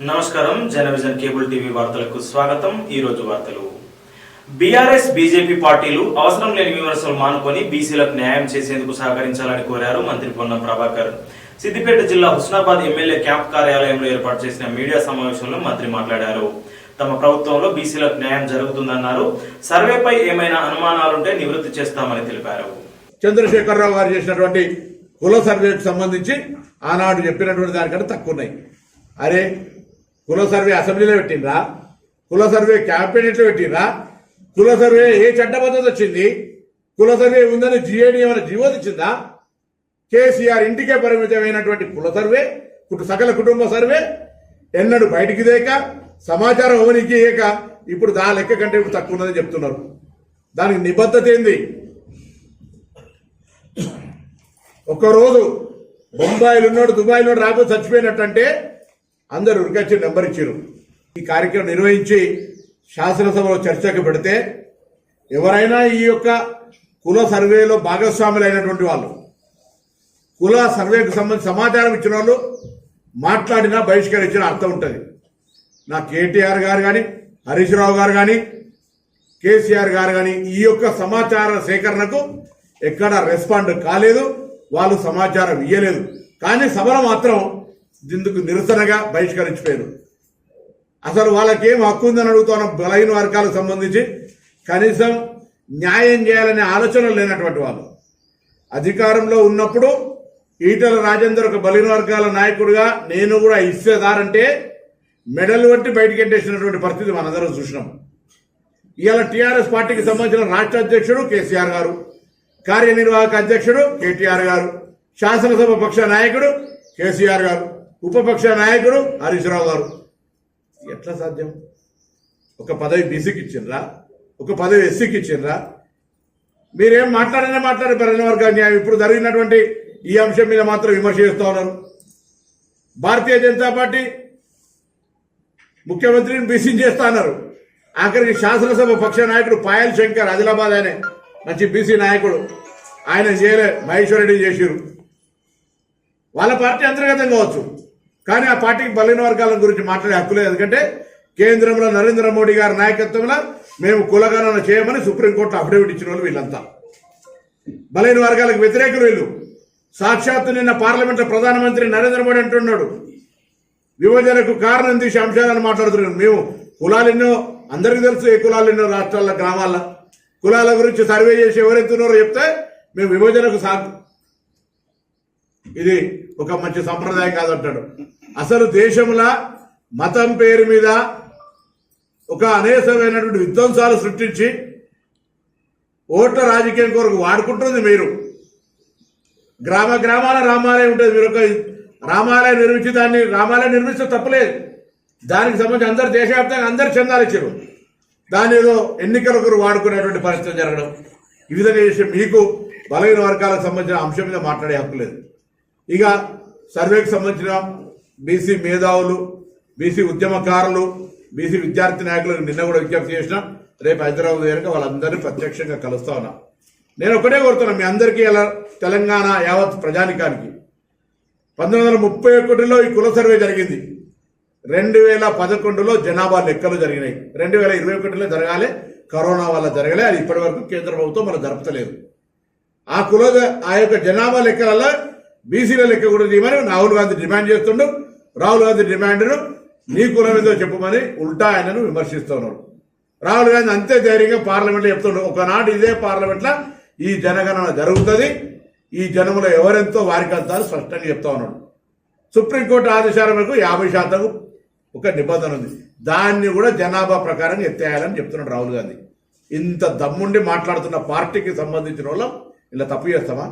నమస్కారం. జనవిజన్ cable TV వార్తలకు స్వాగతం. ఈ రోజు వార్తలు. బీఆర్ఎస్ బీజేపీ పార్టీలు అవసరం లేని విమర్శలు మానుకొని బీసీలకు న్యాయం చేసేందుకు సహకరించాలని కోరారు మంత్రి పొన్నం ప్రభాకర్. సిద్దిపేట జిల్లా హుస్నాబాద్ ఎమ్మెల్యే క్యాంప్ కార్యాలయంలో ఏర్పాటు చేసిన మీడియా సమావేశంలో మంత్రి మాట్లాడారు. తమ ప్రభుత్వంలో బీసీలకు న్యాయం జరుగుతుందన్నారు. సర్వేపై ఏమైనా అనుమానాలుంటే నివృత్తి చేస్తామని తెలిపారు. చంద్రశేఖరరావు గారు చేసినటువంటి కుల సర్వేకి సంబంధించి ఆనాడు చెప్పినటువంటి దానికంటే తక్కువ ఉన్నాయి. అరే కుల సర్వే అసెంబ్లీలో పెట్టిండ్రా? కుల సర్వే క్యాబినెట్లో పెట్టిండ్రా? కుల సర్వే ఏ చట్టబద్ధత వచ్చింది? కుల సర్వే ఉందని జిఏడి ఏమైనా జీవో ఇచ్చిందా కేసీఆర్ ఇంటికే పరిమితమైనటువంటి కుల సర్వే సకల కుటుంబ సర్వే ఎన్నడూ బయటికి దేక సమాచారం అవనికి ఇయ్యక ఇప్పుడు దా లెక్క కంటే ఇప్పుడు తక్కువ ఉన్నదని చెప్తున్నారు. దానికి నిబద్ధత ఏంది? ఒక్కరోజు బొంబాయిలో ఉన్నాడు దుబాయ్లో ఉన్నాడు రాకపోతే చచ్చిపోయినట్టంటే అందరు ఉరికొచ్చి నెంబర్ ఇచ్చారు ఈ కార్యక్రమం నిర్వహించి శాసనసభలో చర్చకు పెడితే ఎవరైనా ఈ యొక్క కుల సర్వేలో భాగస్వాములైనటువంటి వాళ్ళు కుల సర్వేకు సంబంధించి సమాచారం ఇచ్చిన వాళ్ళు మాట్లాడినా బహిష్కరించిన అర్థం ఉంటుంది. నా కేటీఆర్ గారు కానీ హరీష్ రావు గారు కానీ కేసీఆర్ గారు కానీ ఈ యొక్క సమాచార సేకరణకు ఎక్కడ రెస్పాండ్ కాలేదు వాళ్ళు సమాచారం ఇయ్యలేదు. కానీ సభలో మాత్రం ఇందుకు నిరసనగా బహిష్కరించిపోయారు. అసలు వాళ్ళకేం హక్కు ఉందని అడుగుతున్న బలహీన వర్గాలకు సంబంధించి కనీసం న్యాయం చేయాలనే ఆలోచన లేనటువంటి వాళ్ళు. అధికారంలో ఉన్నప్పుడు ఈటల రాజేందర్ ఒక బలహీన వర్గాల నాయకుడిగా నేను కూడా ఇచ్చేదారంటే మెడల్ వంటి బయటికి ఎట్టేసినటువంటి పరిస్థితి మనందరం చూసినాం. ఇవాళ టీఆర్ఎస్ పార్టీకి సంబంధించిన రాష్ట్ర అధ్యక్షుడు కేసీఆర్ గారు కార్యనిర్వాహక అధ్యక్షుడు కేటీఆర్ గారు శాసనసభ పక్ష నాయకుడు కేసీఆర్ గారు. ఉపపక్ష నాయకుడు హరీష్ గారు ఎట్లా సాధ్యం? ఒక పదవి బీసీకి ఇచ్చిండ్రా? ఒక పదవి ఎస్సీకి ఇచ్చిండ్రా? మీరేం మాట్లాడనే మాట్లాడే పరిణ వర్గ న్యాయం. ఇప్పుడు జరిగినటువంటి ఈ అంశం మీద మాత్రం విమర్శ చేస్తూ ఉన్నారు. భారతీయ జనతా పార్టీ ముఖ్యమంత్రిని బీసీ చేస్తా అన్నారు. ఆఖరికి శాసనసభ పక్ష నాయకుడు పాయల్ శంకర్ ఆదిలాబాద్ అనే మంచి బీసీ నాయకుడు. ఆయన చేయలే మహేశ్వర్ రెడ్డి చేసిరు వాళ్ళ పార్టీ అంతర్గతం కావచ్చు. కానీ ఆ పార్టీకి బలహీన వర్గాల గురించి మాట్లాడే హక్కు లేదు. ఎందుకంటే కేంద్రంలో నరేంద్ర మోడీ గారి నాయకత్వంలో మేము కులగణన చేయమని సుప్రీంకోర్టు అఫిడవిట్ ఇచ్చిన వాళ్ళు వీళ్ళంతా. బలహీన వర్గాలకు వ్యతిరేకులు వీళ్ళు. సాక్షాత్తు నిన్న పార్లమెంట్ ప్రధానమంత్రి నరేంద్ర మోడీ అంటున్నాడు. విభజనకు కారణం తీసే అంశాలను మాట్లాడుతున్నాం మేము కులాలు ఎన్నో అందరికీ తెలుసు ఏ కులాలు ఎన్నో రాష్ట్రాల గ్రామాల కులాల గురించి సర్వే చేసి ఎవరెత్తున్నారో చెప్తే మేము విభజనకు సా ఇది ఒక మంచి సంప్రదాయం కాదంటాడు. అసలు దేశంలో మతం పేరు మీద ఒక అనేకమైనటువంటి విధ్వంసాలు సృష్టించి ఓట్ల రాజకీయం కొరకు వాడుకుంటుంది మీరు. గ్రామ గ్రామాల రామాలయం ఉంటుంది. మీరు ఒక రామాలయం నిర్మించి దాన్ని రామాలయం నిర్మిస్తే తప్పలేదు. దానికి సంబంధించి అందరు దేశవ్యాప్తంగా అందరు చందాలు ఇచ్చారు. దాని ఏదో ఎన్నికల కొరకు వాడుకునేటువంటి పరిస్థితి జరగడం ఈ విధంగా చేసే మీకు బలహీన వర్గాలకు సంబంధించిన అంశం మీద మాట్లాడే హక్కు లేదు. ఇక సర్వేకి సంబంధించిన బీసీ మేధావులు బీసీ ఉద్యమకారులు బీసీ విద్యార్థి నాయకులకు నిన్న కూడా విజ్ఞప్తి చేసిన. రేపు హైదరాబాద్ దగ్గర వాళ్ళందరినీ ప్రత్యక్షంగా కలుస్తా ఉన్నా. నేను ఒకటే కోరుతున్నా మీ అందరికీ ఎలా తెలంగాణ యావత్ ప్రజానికానికి. పంతొమ్మిది వందల ముప్పై ఒకటిలో ఈ కుల సర్వే జరిగింది. రెండు వేల పదకొండులో జనాభా లెక్కలు జరిగినాయి. రెండు వేల ఇరవై ఒకటిలో జరగాలి కరోనా వల్ల జరగలే అది ఇప్పటి వరకు కేంద్ర ప్రభుత్వం మనం జరపతలేదు. ఆ కుల ఆ యొక్క జనాభా లెక్కలలో బీసీల లెక్క కూడా తీయమని రాహుల్ గాంధీ డిమాండ్ చేస్తుండు. రాహుల్ గాంధీ డిమాండ్ను నీ కులం ఏదో చెప్పమని ఉల్టా ఆయనను విమర్శిస్తున్నారు. రాహుల్ గాంధీ అంతే ధైర్యంగా పార్లమెంట్లో చెప్తుండ్రు ఒకనాడు ఇదే పార్లమెంట్లో ఈ జనగణన జరుగుతుంది. ఈ జనములో ఎవరెంతో వారికంతా అని స్పష్టంగా చెప్తా ఉన్నాడు. సుప్రీంకోర్టు ఆదేశాల మేరకు యాభై శాతం ఒక నిబంధన ఉంది. దాన్ని కూడా జనాభా ప్రకారం ఎత్తేయాలని చెప్తున్నాడు రాహుల్ గాంధీ. ఇంత దమ్ముండి మాట్లాడుతున్న పార్టీకి సంబంధించిన వాళ్ళం ఇలా తప్పు చేస్తామా?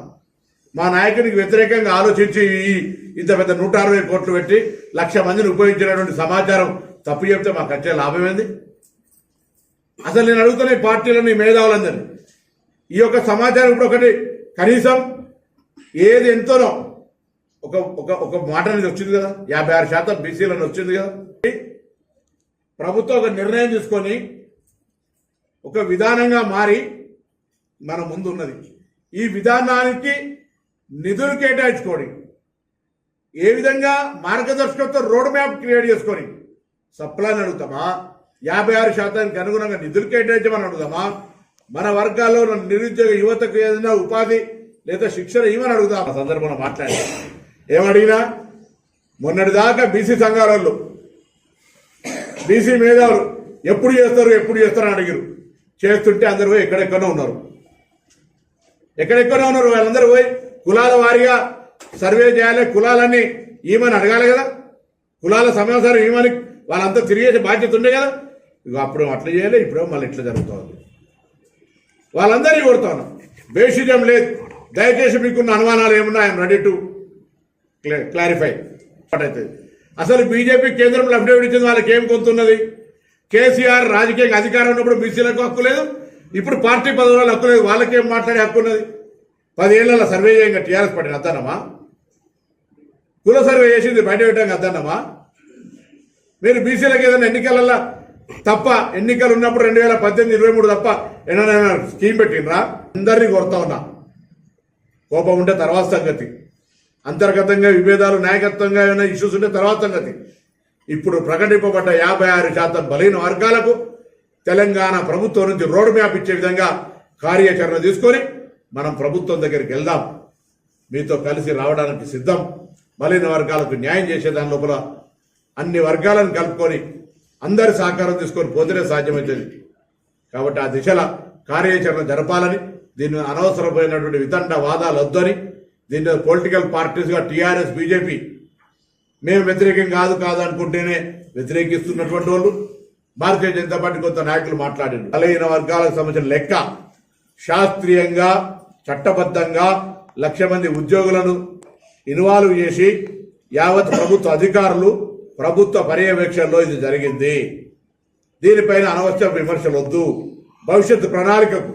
మా నాయకునికి వ్యతిరేకంగా ఆలోచించి ఈ ఇంత పెద్ద నూట అరవై కోట్లు పెట్టి లక్ష మందిని ఉపయోగించినటువంటి సమాచారం తప్పు చెప్తే మాకు వచ్చే లాభం ఏంది? అసలు నేను అడుగుతున్న ఈ పార్టీలని ఈ మేధావులందరినీ. ఈ యొక్క సమాచారం ఇప్పుడు ఒకటి కనీసం ఏది ఎంతనో ఒక ఒక ఒక మాట అనేది వచ్చింది కదా. యాభై ఆరు శాతం బీసీలను వచ్చింది కదా. ప్రభుత్వం ఒక నిర్ణయం తీసుకొని ఒక విధానంగా మారి మన ముందు ఉన్నది ఈ విధానానికి నిధులు కేటాయించుకొని ఏ విధంగా మార్గదర్శకత్వం రోడ్ మ్యాప్ క్రియేట్ చేసుకొని సప్లాన్ అడుగుతామా? యాభై ఆరు శాతానికి అనుగుణంగా నిధులు కేటాయించమని అడుగుదామా మన వర్గాల్లో ఉన్న నిరుద్యోగ యువతకు ఏదైనా ఉపాధి లేదా శిక్షణ ఇవ్వని అడుగుదాం ఆ సందర్భంలో మాట్లాడి ఏమడిగినా? మొన్నటిదాకా బీసీ సంఘాల వాళ్ళు బీసీ మేధావులు ఎప్పుడు చేస్తారు ఎప్పుడు చేస్తారు అని అడిగారు చేస్తుంటే అందరూ పోయి ఎక్కడెక్కడో ఉన్నారు. ఎక్కడెక్కడో ఉన్నారు? వాళ్ళందరూ పోయి కులాల వారీగా సర్వే చేయాలి కులాలన్నీ ఈమెను అడగాలి కదా. కులాల సమాచారం ఈమెని వాళ్ళంతా తిరిగేసే బాధ్యత ఉండే కదా. ఇక అప్పుడు అట్లా చేయాలి ఇప్పుడేమో మళ్ళీ ఇట్లా జరుగుతుంది. వాళ్ళందరినీ కొడతాను బేషిజం లేదు. దయచేసి మీకున్న అనుమానాలు ఏమున్నా ఐఎమ్ రెడీ టు క్లారిఫై. అయితే అసలు బీజేపీ కేంద్రంలో అఫిడవిట్ ఇచ్చింది వాళ్ళకి ఏం కొంతున్నది కేసీఆర్ రాజకీయంగా అధికారం ఉన్నప్పుడు బీసీలకు హక్కు లేదు. ఇప్పుడు పార్టీ పదవులలో హక్కు లేదు. వాళ్ళకేం మాట్లాడే హక్కు ఉన్నది? పదేళ్ళ సర్వే చేయంగా టీఆర్ఎస్ పార్టీని అద్దానమా కుల సర్వే చేసింది బయట పెట్టాక అద్దానమా మీరు బీసీలకు ఏదైనా ఎన్నికలలో తప్ప ఎన్నికలు ఉన్నప్పుడు రెండు వేల పద్దెనిమిది ఇరవై మూడు తప్ప ఏమైనా స్కీమ్ పెట్టినరా అందరినీ కొడతా ఉన్నా. కోపం ఉంటే తర్వాత సంగతి. అంతర్గతంగా విభేదాలు నాయకత్వంగా ఏమైనా ఇష్యూస్ ఉంటే తర్వాత సంగతి. ఇప్పుడు ప్రకటింపబడ్డ యాభై ఆరు శాతం బలహీన వర్గాలకు తెలంగాణ ప్రభుత్వం నుంచి రోడ్ మ్యాప్ ఇచ్చే విధంగా కార్యాచరణ తీసుకొని మనం ప్రభుత్వం దగ్గరికి వెళ్దాం. మీతో కలిసి రావడానికి సిద్ధం. బలహీన వర్గాలకు న్యాయం చేసే దాని లోపల అన్ని వర్గాలను కలుపుకొని అందరి సహకారం తీసుకొని పోతేనే సాధ్యమవుతుంది. కాబట్టి ఆ దిశల కార్యాచరణ జరపాలని దీన్ని అనవసరమైనటువంటి వితండ వాదాలు వద్దని దీన్ని పొలిటికల్ పార్టీస్గా టీఆర్ఎస్ బీజేపీ మేము వ్యతిరేకం కాదు కాదు అనుకుంటేనే వ్యతిరేకిస్తున్నటువంటి వాళ్ళు భారతీయ జనతా పార్టీ కొంత నాయకులు మాట్లాడారు. బలహీన వర్గాలకు సంబంధించిన లెక్క శాస్త్రీయంగా చట్టబద్ధంగా లక్ష మంది ఉద్యోగులను ఇన్వాల్వ్ చేసి యావత్ ప్రభుత్వ అధికారులు ప్రభుత్వ పర్యవేక్షణలో ఇది జరిగింది. దీనిపైన అనవసర విమర్శలు వద్దు భవిష్యత్తు ప్రణాళికకు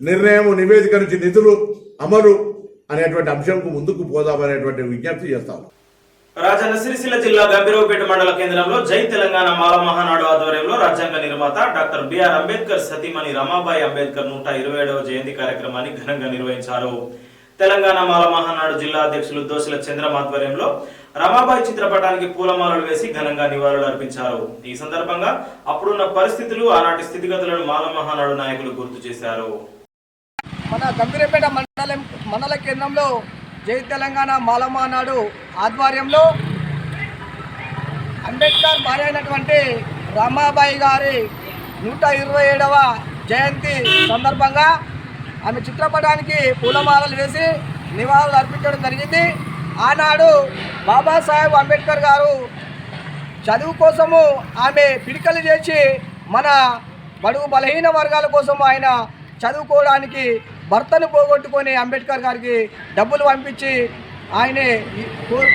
నిర్ణయం నివేదిక నుంచి నిధులు అమలు అనేటువంటి అంశంకు ముందుకు పోదామనేటువంటి విజ్ఞప్తి చేస్తాము రాజన్న సిరిసిల్ల జిల్లా గంభీరవపేట మండల కేంద్రంలో జై తెలంగాణ మాల మహానాడు ఆధ్వర్యంలో రాజ్యాంగ నిర్మాత డాక్టర్ బిఆర్ అంబేద్కర్ సతీమణి రమాబాయి అంబేద్కర్ నూట ఇరవై ఏడవ జయంతి కార్యక్రమాన్ని ఘనంగా నిర్వహించారు. తెలంగాణ మాల మహానాడు జిల్లా అధ్యక్షులు దోశల చంద్రం ఆధ్వర్యంలో రమాబాయి చిత్రపటానికి పూలమాలలు వేసి ఘనంగా నివాళులు అర్పించారు. ఈ సందర్భంగా అప్పుడున్న పరిస్థితులు ఆనాటి స్థితిగతులను మాల మహానాడు నాయకులు గుర్తు చేశారు. మన గంభీరపేట మండలం మండల కేంద్రంలో జై తెలంగాణ మాలమానాడు ఆధ్వర్యంలో అంబేద్కర్ భార్య అయినటువంటి రమాబాయి గారి నూట ఇరవై ఏడవ జయంతి సందర్భంగా ఆమె చిత్రపటానికి పూలమాలలు వేసి నివాళులు అర్పించడం జరిగింది. ఆనాడు బాబాసాహెబ్ అంబేద్కర్ గారు చదువు కోసము ఆమె పిడికలు చేసి మన బడుగు బలహీన వర్గాల కోసం ఆయన చదువుకోవడానికి భర్తను పోగొట్టుకొని అంబేద్కర్ గారికి డబ్బులు పంపించి ఆయనే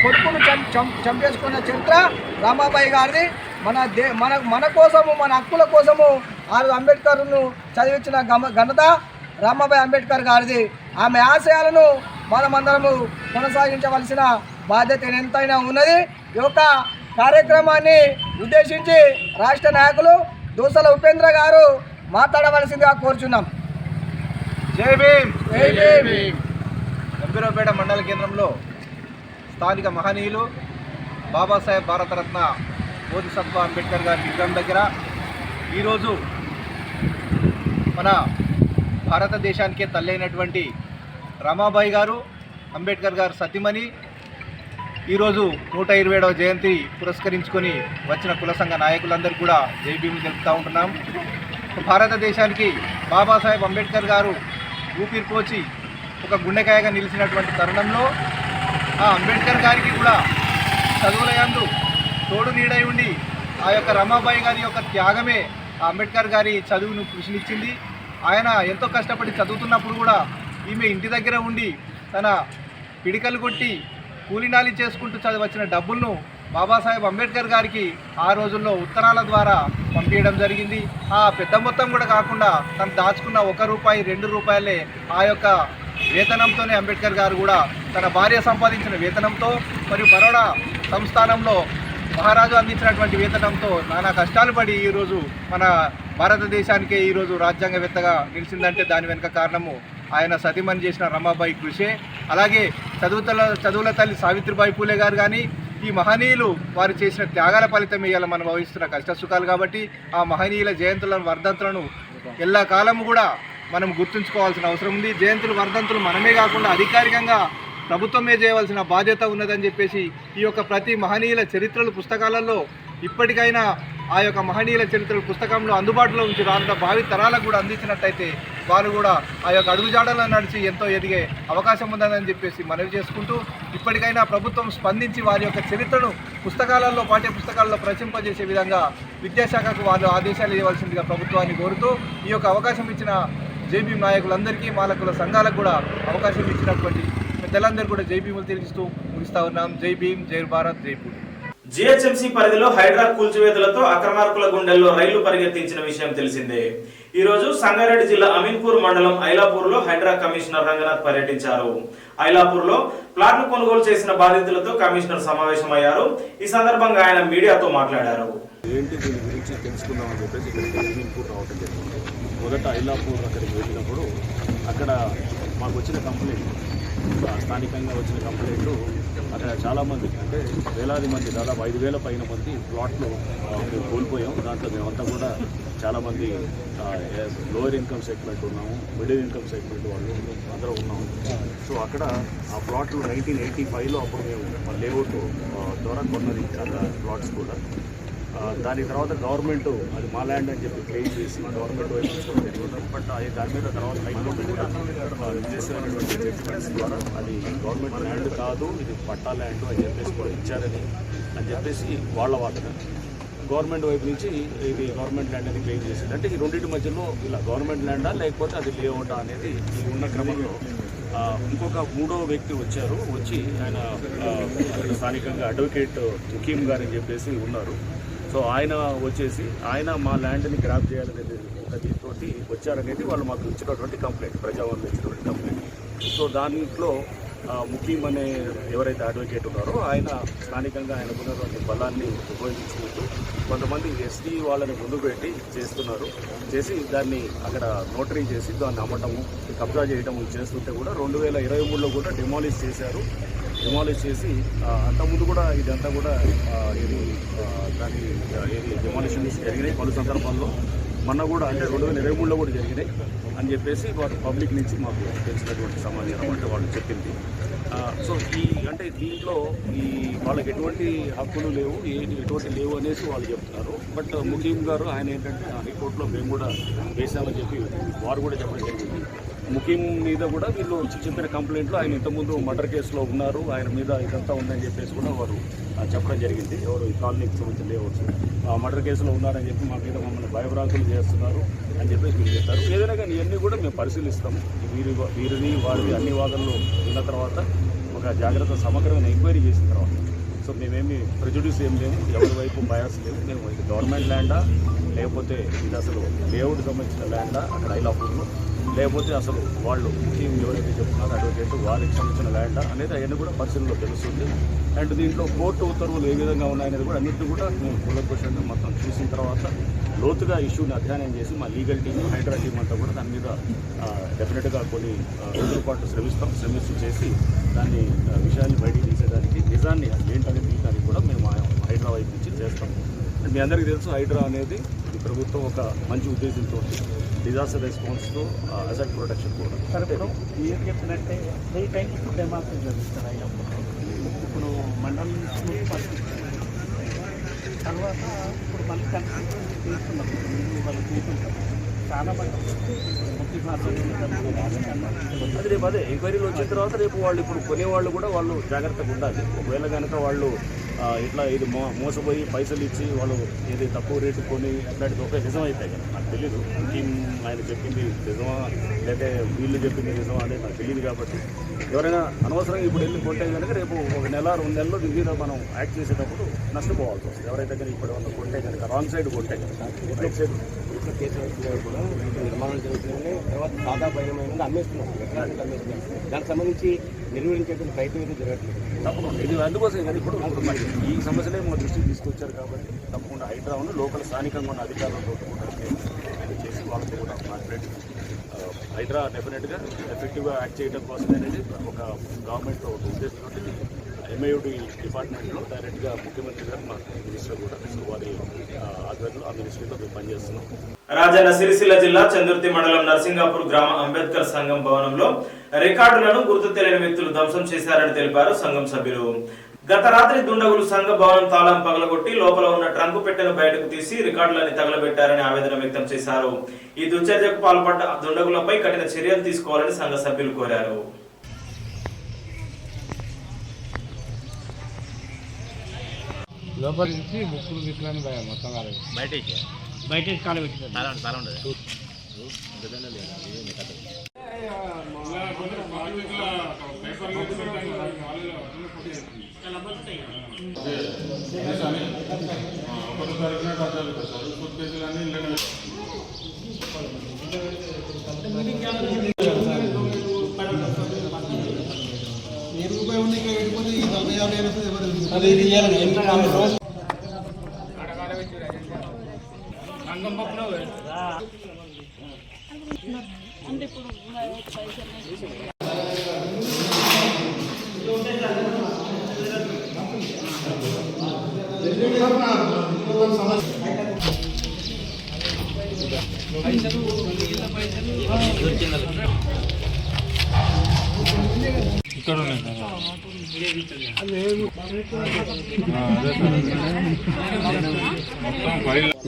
కొడుకును చం చం చంపేసుకున్న చరిత్ర రామాబాయి గారిది. మన దే మన మన కోసము మన హక్కుల కోసము ఆరు అంబేద్కర్ను చదివించిన గమ ఘనత రామాబాయి అంబేద్కర్ గారిది. ఆమె ఆశయాలను మనమందరము కొనసాగించవలసిన బాధ్యత ఎంతైనా ఉన్నది. ఈ యొక్క కార్యక్రమాన్ని ఉద్దేశించి రాష్ట్ర నాయకులు దూసల ఉపేంద్ర గారు మాట్లాడవలసిందిగా కోరుచున్నాం. జై భీమ్ జై భీమ్. గంభీరపేట మండల కేంద్రంలో స్థానిక మహనీయులు బాబాసాహెబ్ భారతరత్న బోధిసత్వ అంబేద్కర్ గారి విగ్రహం దగ్గర ఈరోజు మన భారతదేశానికే తల్లైనటువంటి రమాబాయి గారు అంబేద్కర్ గారు సతీమణి ఈరోజు నూట ఇరవై ఏడవ జయంతి పురస్కరించుకొని వచ్చిన కుల సంఘ నాయకులందరికీ కూడా జై భీములు తెలుపుతూ ఉంటున్నాం భారతదేశానికి బాబాసాహెబ్ అంబేద్కర్ గారు ఊపిరిపోచి ఒక గుండెకాయగా నిలిచినటువంటి తరుణంలో ఆ అంబేద్కర్ గారికి కూడా చదువుల యందు తోడు నీడై ఉండి ఆ యొక్క రమాబాయి గారి యొక్క త్యాగమే ఆ అంబేద్కర్ గారి చదువును కృషినిచ్చింది. ఆయన ఎంతో కష్టపడి చదువుతున్నప్పుడు కూడా ఈమె ఇంటి దగ్గర ఉండి తన పిడికలు కొట్టి కూలినాలి చేసుకుంటూ చదివచ్చిన డబ్బులను బాబాసాహెబ్ అంబేద్కర్ గారికి ఆ రోజుల్లో ఉత్తరాల ద్వారా పంపించడం జరిగింది. ఆ పెద్ద మొత్తం కూడా కాకుండా తను దాచుకున్న ఒక రూపాయి రెండు రూపాయలే ఆ యొక్క వేతనంతోనే అంబేద్కర్ గారు కూడా తన భార్య సంపాదించిన వేతనంతో మరియు బరోడా సంస్థానంలో మహారాజు అందించినటువంటి వేతనంతో నానా కష్టాలు పడి ఈరోజు మన భారతదేశానికే ఈరోజు రాజ్యాంగవేత్తగా నిలిచిందంటే దాని వెనుక కారణము ఆయన సతీమణి చేసిన రమాబాయి కృషే. అలాగే చదువుతల చదువుల తల్లి సావిత్రిబాయి పూలే గారు కానీ ఈ మహనీయులు వారు చేసిన త్యాగాల ఫలితం ఇవాళ మనం భావిస్తున్న కష్ట సుఖాలు కాబట్టి ఆ మహనీయుల జయంతులను వర్ధంతులను ఎల్లా కాలము కూడా మనం గుర్తుంచుకోవాల్సిన అవసరం ఉంది. జయంతులు వర్ధంతులు మనమే కాకుండా అధికారికంగా ప్రభుత్వమే చేయవలసిన బాధ్యత ఉన్నదని చెప్పేసి ఈ యొక్క ప్రతి మహనీయుల చరిత్రలు పుస్తకాలలో ఇప్పటికైనా ఆ యొక్క మహనీయుల చరిత్రల పుస్తకంలో అందుబాటులో ఉంచి రానున్న భావి తరాలకు కూడా అందించినట్టయితే వారు కూడా ఆ యొక్క అడుగుజాడలో నడిచి ఎంతో ఎదిగే అవకాశం ఉందని చెప్పేసి మనవి చేసుకుంటూ ఇప్పటికైనా ప్రభుత్వం స్పందించి వారి యొక్క చరిత్రను పుస్తకాలలో పాఠ్య పుస్తకాల్లో ప్రచింపజేసే విధంగా విద్యాశాఖకు వాళ్ళు ఆదేశాలు ఇవ్వాల్సిందిగా ప్రభుత్వాన్ని కోరుతూ ఈ యొక్క అవకాశం ఇచ్చిన జేబీ నాయకులందరికీ మాలకుల సంఘాలకు కూడా అవకాశం ఇచ్చినటువంటి పెద్దలందరూ కూడా జై భీములు తెలియజేస్తూ ముగిస్తా ఉన్నాం. జై భీమ్ జై భారత్ జై పూర్. జిహెచ్ఎంసీ పరిధిలో హైడ్రా కూల్చివేతలతో అక్రమార్కుల గుండెల్లో రైళ్ళు పరిగెత్తించిన విషయం తెలిసిందే. ఈ రోజు సంగారెడ్డి జిల్లా అమీన్పూర్ మండలం ఐలాపూర్లో హైడ్రా కమిషనర్ రంగనాథ్ పర్యటించారు. ఐలాపూర్లో ప్లాట్లు కొనుగోలు చేసిన బాధితులతో కమిషనర్ సమావేశమయ్యారు. ఈ సందర్భంగా ఆయన మీడియాతో మాట్లాడారు. ఏంటి దీని గురించి తెలుసుకుందామని చెప్పేసి ఇక్కడికి అమీన్పూర్ రావటం జరిగింది. మొదట ఐలాపూర్ అక్కడికి వెళ్ళినప్పుడు అక్కడ మాకు వచ్చిన కంప్లైంట్ స్థానికంగా వచ్చిన కంప్లైంట్లు అక్కడ చాలామంది అంటే వేలాది మంది దాదాపు ఐదు వేల పైన మంది ప్లాట్లు మేము కోల్పోయాం. దాంట్లో మేమంతా కూడా చాలామంది లోయర్ ఇన్కమ్ సెగ్మెంట్ ఉన్నాము మిడిల్ ఇన్కమ్ సెగ్మెంట్ వాళ్ళు అందరూ ఉన్నాము. సో అక్కడ ఆ ప్లాట్లు నైన్టీన్ ఎయిటీ ఫైవ్లో అప్పుడు మేము లేఅవుట్ ద్వారా కొన్నది చాలా ప్లాట్స్ కూడా. దాని తర్వాత గవర్నమెంట్ అది మా ల్యాండ్ అని చెప్పి క్లెయిమ్ చేసి గవర్నమెంట్ వైపు తీసుకోవడం బట్ అది దాని మీద తర్వాత హైకోర్టు కూడా చేసినటువంటి జడ్జిమెంట్స్ ద్వారా అది గవర్నమెంట్ ల్యాండ్ కాదు ఇది పట్టా ల్యాండ్ అని చెప్పేసి కూడా ఇచ్చారని అని చెప్పేసి వాళ్ళ వాదన. గవర్నమెంట్ వైపు నుంచి ఇది గవర్నమెంట్ ల్యాండ్ అని క్లెయిమ్ చేసింది. అంటే ఈ రెండింటి మధ్యలో ఇలా గవర్నమెంట్ ల్యాండా లేకపోతే అది లేఅవుటా అనేది ఈ ఉన్న క్రమంలో ఇంకొక మూడో వ్యక్తి వచ్చారు వచ్చి ఆయన స్థానికంగా అడ్వకేట్ ముఖీం గారు అని చెప్పేసి ఉన్నారు. సో ఆయన వచ్చేసి ఆయన మా ల్యాండ్ని గ్రాప్ చేయాలనేది ఒక దీంతోటి వచ్చారనేది వాళ్ళు మాకు ఇచ్చినటువంటి కంప్లైంట్ ప్రజావాళ్ళు ఇచ్చినటువంటి కంప్లైంట్ సో దాంట్లో ముఖీం అనే ఎవరైతే అడ్వకేట్ ఉన్నారో ఆయన స్థానికంగా ఆయనకున్నటువంటి బలాన్ని ఉపయోగించుకుంటూ కొంతమంది ఎస్టీ వాళ్ళని ముందు పెట్టి చేస్తున్నారు. చేసి దాన్ని అక్కడ నోటరీ చేసి దాన్ని అమ్మటము కబ్జా చేయటము చేస్తుంటే కూడా రెండు వేల ఇరవై మూడులో కూడా డిమాలిష్ చేశారు. డిమాలిష్ చేసి అంతకుముందు కూడా ఇదంతా కూడా ఏది ఇది దాని ఏది ఇది డిమాలిషన్స్ జరిగినాయి పలు సందర్భాల్లో. మొన్న కూడా అంటే రెండు వేల ఇరవై మూడులో కూడా జరిగినాయి అని చెప్పేసి వారు పబ్లిక్ నుంచి మాకు తెలిసినటువంటి సమాచారం అంటే వాళ్ళు చెప్పింది. సో ఈ అంటే దీంట్లో ఈ వాళ్ళకి ఎటువంటి హక్కులు లేవు ఏ ఎటువంటి లేవు అనేసి వాళ్ళు చెప్తున్నారు. బట్ ముఖీం గారు ఆయన ఏంటంటే హైకోర్టులో మేము కూడా వేశామని చెప్పి వారు కూడా చెప్పడం జరిగింది. ముఖీం మీద కూడా వీళ్ళు చెప్పిన కంప్లైంట్లు ఆయన ఇంతకుముందు మర్డర్ కేసులో ఉన్నారు. ఆయన మీద ఇదంతా ఉందని చెప్పేసి కూడా వారు ఆ, చెప్పడం జరిగింది. ఎవరు ఈ కాలనీకి సంబంధించిన లేవచ్చు ఆ మర్డర్ కేసులో ఉన్నారని చెప్పి మా మీద మమ్మల్ని భయభ్రాంతులు చేస్తున్నారు అని చెప్పేసి మీరు చెప్పారు. ఏదైనా కానీ ఇవన్నీ కూడా మేము పరిశీలిస్తాము వీరి వీరిని వారిని అన్ని వాదనలు విన్న తర్వాత ఒక జాగ్రత్త సమగ్రమైన ఎంక్వైరీ చేసిన తర్వాత. సో మేమేమి ప్రెజుడ్యూస్ ఏం లేము ఎవరి వైపు బయాస్ లేవు మేము గవర్నమెంట్ ల్యాండా లేకపోతే ఇది అసలు లేఅవుట్ సంబంధించిన ల్యాండా అక్కడ ఐలాపూర్లో. లేకపోతే అసలు వాళ్ళు టీం ఎవరైతే చెప్తున్నారో అడ్వకేట్ వారికి సంబంధించిన ల్యాండ్ అనేది అవన్నీ కూడా పరిశీలనలో తెలుస్తుంది. అండ్ దీంట్లో కోర్టు ఉత్తర్వులు ఏ విధంగా ఉన్నాయనేది కూడా అన్నింటినీ కూడా మేము కూలక్వశ్చన్ మొత్తం చూసిన తర్వాత లోతుగా ఇష్యూని అధ్యయనం చేసి మా లీగల్ టీం హైడ్రా టీం అంతా కూడా దాని మీద డెఫినెట్గా కొన్ని రోజుల పాటు శ్రమిస్తాం శ్రమిస్తూ చేసి దాన్ని విషయాన్ని బయటికి తీసేదానికి నిజాన్ని ఏంటనేది తీయడానికి కూడా మేము హైడ్రా వైపు నుంచి చేస్తాం. మీ అందరికీ తెలుసు హైడ్రా అనేది ప్రభుత్వం ఒక మంచి ఉద్దేశంతో డిజాస్టర్ రెస్పాన్స్తో అసెట్ ప్రొటెక్షన్ కూడా. మీరు చెప్పినట్టే త్రీ టైమ్స్ డెమాక్రసీ జరుగుతుంది ఇప్పుడు మండలం తర్వాత ఇప్పుడు మళ్ళీ కన్స్ట్రక్షన్ తీసుకున్నాం వాళ్ళు తీసుకుంటాం చాలా మంది రేపు అదే ఎంక్వైరీలు వచ్చిన తర్వాత రేపు వాళ్ళు ఇప్పుడు కొనేవాళ్ళు కూడా వాళ్ళు జాగ్రత్తగా ఉండాలి. ఒకవేళ కనుక వాళ్ళు ఇట్లా ఇది మో మోసపోయి పైసలు ఇచ్చి వాళ్ళు ఇది తక్కువ రేటు కొని అట్లాంటిది ఒక నిజం అవుతాయి కదా. నాకు తెలియదు ఇంకేం ఆయన చెప్పింది నిజమా? లేకపోతే వీళ్ళు చెప్పింది నిజమా అనేది నాకు తెలియదు కాబట్టి. ఎవరైనా అనవసరంగా ఇప్పుడు వెళ్ళి కొంటే కనుక రేపు ఒక నెల రెండు నెలల్లో దీని మీద మనం యాక్ట్ చేసేటప్పుడు నష్టపోవాల్సి వస్తుంది. ఎవరైతే కనుక ఇప్పుడు ఏమన్నా కొంటే కనుక రాంగ్ సైడ్ కొంటే కనుక రైట్ సైడ్ ఇట్లా కేసీఆర్ కూడా నిర్మాణం జరుగుతుందని తర్వాత దాదాపు ఐదు మంది అమ్మేస్తున్నారు ఎకరానికి అమ్మేస్తున్నారు దానికి సంబంధించి నిర్వహించేటువంటి ప్రయత్నం అయితే జరగట్లేదు. తప్పకుండా. ఇది అందుకోసం కానీ ఇప్పుడు ఈ సమస్యలే మా దృష్టికి తీసుకొచ్చారు కాబట్టి తప్పకుండా హైదరాబాద్ లోకల్ స్థానికంగా ఉన్న అధికారులతో కూడా చేసి వాళ్ళతో కూడా మాట్లాడి హైదరాబాద్ హైడ్రా డెఫినెట్గా ఎఫెక్టివ్గా యాక్ట్ చేయడం కోసం అనేది ఒక గవర్నమెంట్ ఒక ఉద్దేశంతో ఎంఐడి డిపార్ట్మెంట్లో డైరెక్ట్గా ముఖ్యమంత్రి గారు మా మినిస్టర్ కూడా సో వారి ఆధ్వర్యంలో ఆ మినిస్ట్రీలో మేము పనిచేస్తున్నాం. రాజన్న సిరిసిల్ల జిల్లా చందుర్తి మండలం నర్సింగాపూర్ గ్రామ అంబేద్కర్ సంఘం భవనంలో రికార్డులను గుర్తు తెలియని వ్యక్తులు ధ్వంసం చేశారని తెలిపారు సంఘం సభ్యులు. గత రాత్రి దుండగులు సంఘ భవనం తాళం పగలగొట్టి లోపల ఉన్న ట్రంక్ పెట్టెను బయటకు తీసి రికార్డులని తగలబెట్టారని ఆవేదన వ్యక్తం చేశారు. ఈ దుశ్చర్యకు పాల్పడ్డ దుండగులపై కఠిన చర్యలు తీసుకోవాలని సంఘ సభ్యులు కోరారు. లోపల నుంచి బుక్కులు గిట్లని మొత్తం కాలేదు. బయట కాలు పెట్టింది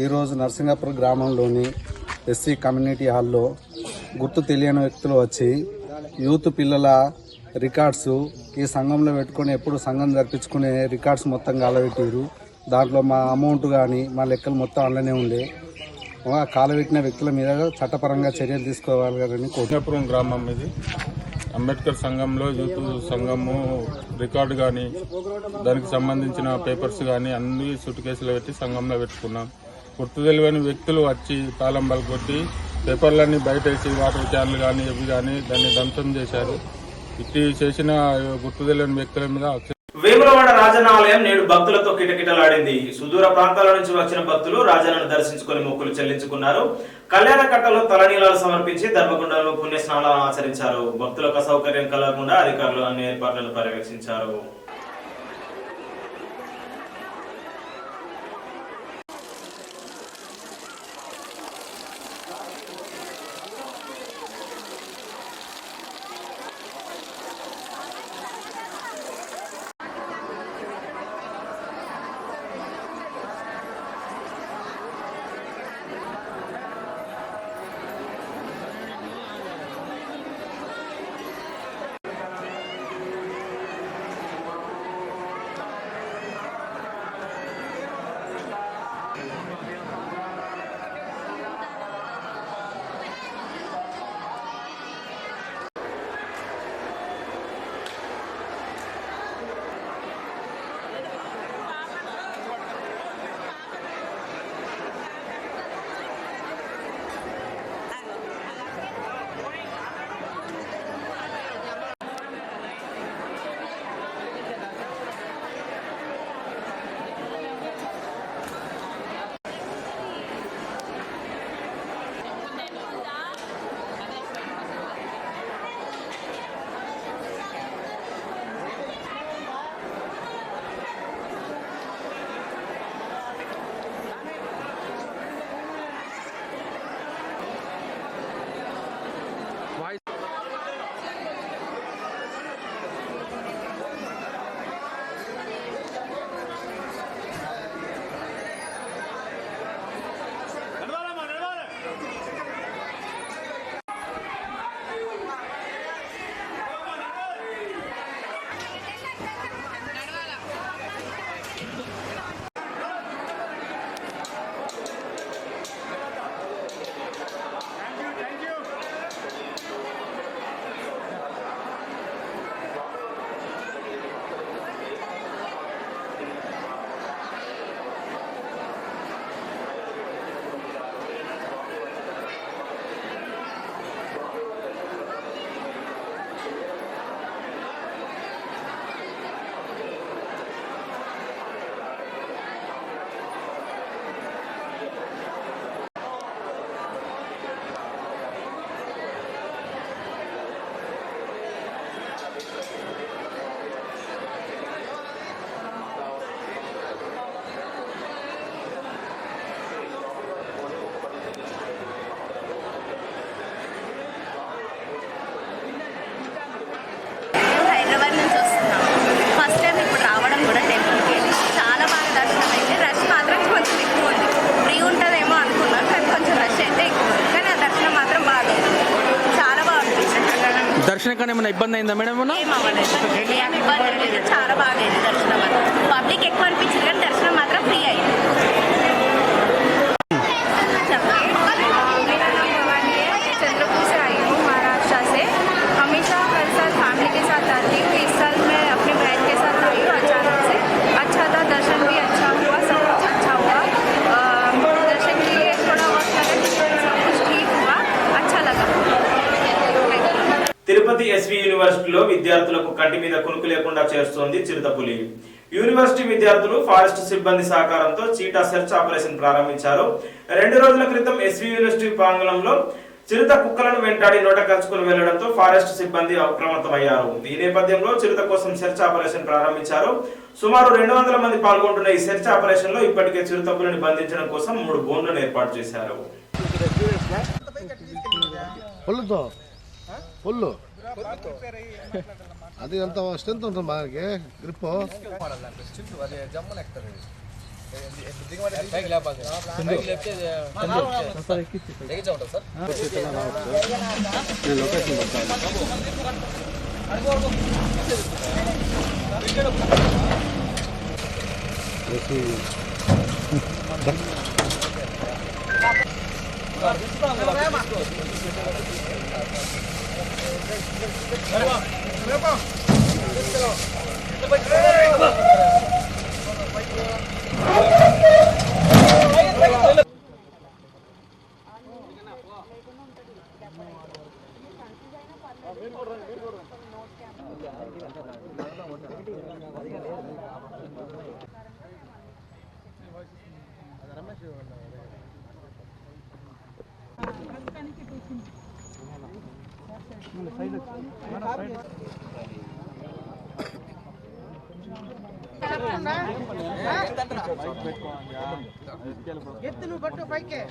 ఈరోజు నరసింగాపురం గ్రామంలోని ఎస్సీ కమ్యూనిటీ హాల్లో గుర్తు తెలియని వ్యక్తులు వచ్చి యూత్ పిల్లల రికార్డ్స్ ఈ సంఘంలో పెట్టుకొని ఎప్పుడు సంఘం జరిపించుకునే రికార్డ్స్ మొత్తం కాలబెట్టారు దాంట్లో మా అమౌంట్ కానీ మా లెక్కలు మొత్తం అందులోనే ఉండే. ఆ కాలబెట్టిన వ్యక్తుల మీద చట్టపరంగా చర్యలు తీసుకోవాలని కోరుతున్నాను కృష్ణాపురం గ్రామం ఇది. అంబేద్కర్ సంఘంలో యూత్ సంఘము రికార్డు కానీ దానికి సంబంధించిన పేపర్స్ కానీ అన్ని సూట్ కేసులు పెట్టి సంఘంలో పెట్టుకున్నాం. గుర్తు తెలియని వ్యక్తులు వచ్చి తాళం బలకొట్టి పేపర్లన్నీ బయట వేసి వాటర్ క్యాన్లు కానీ ఇవి కానీ దాన్ని ధ్వంసం చేశారు. ఇట్టి చేసిన గుర్తు తెలియని వ్యక్తుల మీద వేములవాడ రాజన్న ఆలయం నేడు భక్తులతో కిటకిటలాడింది. సుదూర ప్రాంతాల నుంచి వచ్చిన భక్తులు రాజన్నను దర్శించుకొని మొక్కులు చెల్లించుకున్నారు. కళ్యాణ కట్టలో తలనీలాలు సమర్పించి ధర్మగుండంలో పుణ్యస్నానాలను ఆచరించారు. భక్తులకు అసౌకర్యం కలగకుండా అధికారులు అన్ని ఏర్పాట్లను పర్యవేక్షించారు. ఏమైనా ఇబ్బంది అయిందా మేడం ఏమన్నా? చేస్తోంది చిరుతపులి. యూనివర్సిటీ విద్యార్థులు ఫారెస్ట్ సిబ్బంది సహకారంతో చీటా సెర్చ్ ఆపరేషన్ ప్రారంభించారు. రెండు రోజుల క్రితం ఎస్వి యూనివర్సిటీ ప్రాంగణంలో చిరుత కుక్కలను వెంటాడి నోట కలుచుకుని వెళ్ళడంతో ఫారెస్ట్ సిబ్బంది అప్రమత్తమయ్యారు. ఈ నేపథ్యంలో చిరుత కోసం సెర్చ్ ఆపరేషన్ ప్రారంభించారు. సుమారు రెండు వందల మంది పాల్గొంటున్న ఈ సెర్చ్ ఆపరేషన్లో ఇప్పటికే చిరుతపులిని బంధించడం కోసం మూడు బోన్లను ఏర్పాటు చేశారు. పొల్లుతో? పొల్లు. అది ఎంత స్ట్రెంత్ ఉంటుంది మనకి grip Let's go. Okay.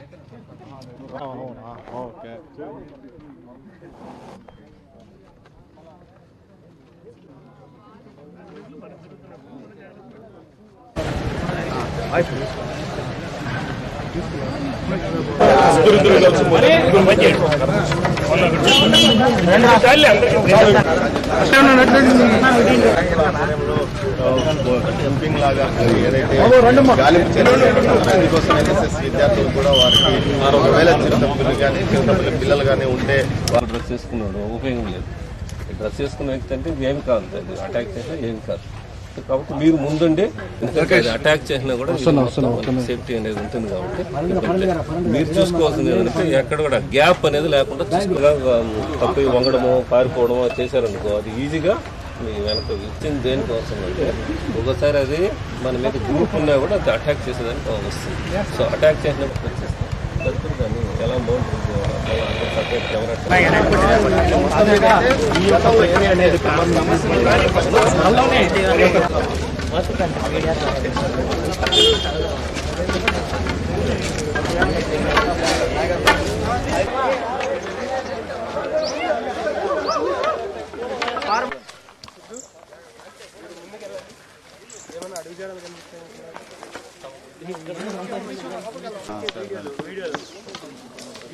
Camping లాగా ఏదైతే గాలింపు అందుకోసం ఎన్ఎస్ఎస్ విద్యార్థులు కూడా వారికి ఒకవేళ చిరుతపులు కానీ చిరుతపుల పిల్లలు కానీ ఉంటే వాళ్ళు డ్రెస్ చేసుకున్నాడు. ఉపయోగం లేదు. డ్రెస్ చేసుకున్న వ్యక్తి అంటే ఇది ఏం కాదు. అటాక్ చేసినా ఏం కాదు. కాబట్టి మీరు ముందుండి అటాక్ చేసినా కూడా సేఫ్టీ అనేది ఉంటుంది కాబట్టి. మీరు చూసుకోవాల్సింది ఏంటంటే ఎక్కడ కూడా గ్యాప్ అనేది లేకుండా చూసుకుగా తప్పి వంగడము పారిపోవడమో చేశారనుకో అది ఈజీగా మీ వెనక ఇచ్చింది దేనికోసం అంటే ఒకసారి అది మన మీద గ్రూప్ ఉన్నా కూడా అది అటాక్ చేసేదానికి వస్తుంది సో అటాక్ చేసినప్పుడు వచ్చేస్తుంది తదుపరి దాన్ని ఎలా మౌంట్ ఈ యొక్క ప్రక్రియ అనేది అడుగు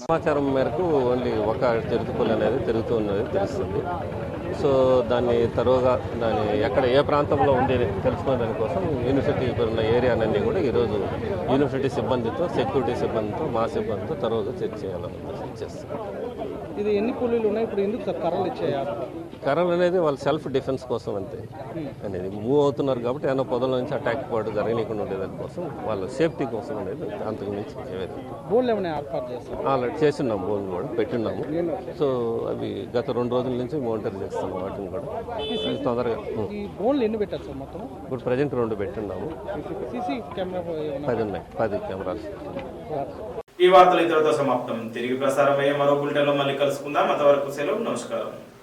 సమాచారం మేరకు ఓన్లీ ఒక తిరుగుతులు అనేది తిరుగుతూ ఉన్నది తెలుస్తుంది. సో దాన్ని తరువుగా దాన్ని ఎక్కడ ఏ ప్రాంతంలో ఉంది తెలుసుకునే దానికోసం యూనివర్సిటీ ఉన్న ఏరియాలన్నీ కూడా ఈరోజు యూనివర్సిటీ సిబ్బందితో సెక్యూరిటీ సిబ్బందితో మా సిబ్బందితో తరువుగా చెక్ చేయాలని చేస్తాం. ఇది ఎన్ని పుల్లీలు ఉన్నాయి? ఇప్పుడు ఎందుకు సార్ కర్రలు ఇచ్చాయి కర్రలు అనేది వాళ్ళ సెల్ఫ్ డిఫెన్స్ కోసం అంతే. అనేది మూవ్ అవుతున్నారు కాబట్టి ఏమైనా పొదల నుంచి అటాక్ పాటు జరగనీయకుండా ఉండేదాని కోసం వాళ్ళ సేఫ్టీ కోసం అనేది అంతకు మించి ఏదైతే బోన్లు ఏమైనా ఏర్పాటు చేస్తారు ఆల్రెడీ చేస్తున్నాం బోన్ కూడా పెట్టిన్నాము. సో అవి గత రెండు రోజుల నుంచి మానిటర్ చేస్తున్నాం వాటిని కూడా. తొందరగా. ఈ బోన్లు ఎన్ని పెట్టారు సార్ మొత్తం? ఇప్పుడు ప్రజెంట్ రెండు పెట్టిన్నాము. సీసీ కెమెరా పది ఉన్నాయి పది కెమెరాస్ ఈ వార్తలు ఇతరులతో సమాప్తం. తిరిగి ప్రసారం అయ్యే మరో బులెటిన్లో మళ్ళీ కలుసుకుందాం. అంతవరకు సెలవు. నమస్కారం.